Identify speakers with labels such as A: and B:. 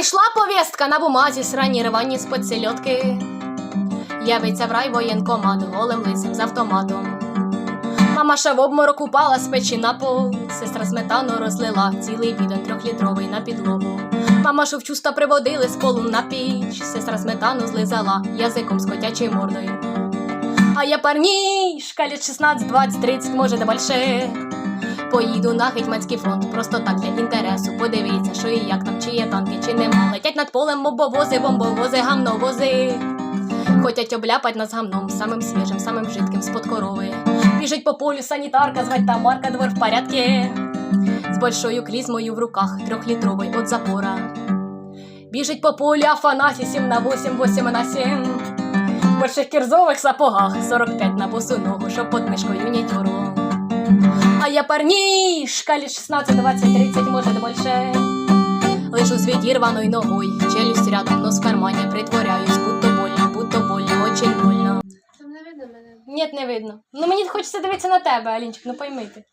A: Прийшла повістка на бумазі, срані рвані спецсельотки. Явиться в рай воєнкомат голим лисим з автоматом. Мамаша в обморок упала з печі на пол. Сестра сметану розлила цілий бідон трьохлітровий на підлогу. Мамашу в чувства приводили з полу на піч. Сестра сметану злизала язиком з котячою мордою. А я парнішка літ 16, 20, 30, може де більше. Поїду на гетьманський фронт, просто так для інтересу. Подивіться, що і як там, чи є танки, чи нема. Летять над полем мобовози, бомбовози, гамновози. Хотять обляпать нас гамном, самим свіжим, самим жидким з-под корови. Біжить по полю санітарка, звать там Марка двор в порядке. З большою клізмою в руках, трьохлітровий от запора. Біжить по полю Афанасій 7 на 8, 8 на 7. В больших кірзових сапогах 45 на босу ногу, мишкою не тюру. А я парнишка лишь 16, 20, 30, може больше Лежу з відірваною ногой, челюсть рядом, нос в кармане притворяюсь, будто больно, будто больно, очень больно.
B: Там не видно мене.
A: Ні, не видно. Ну мені хочеться дивитися на тебе, Алінчик, ну пойми ти.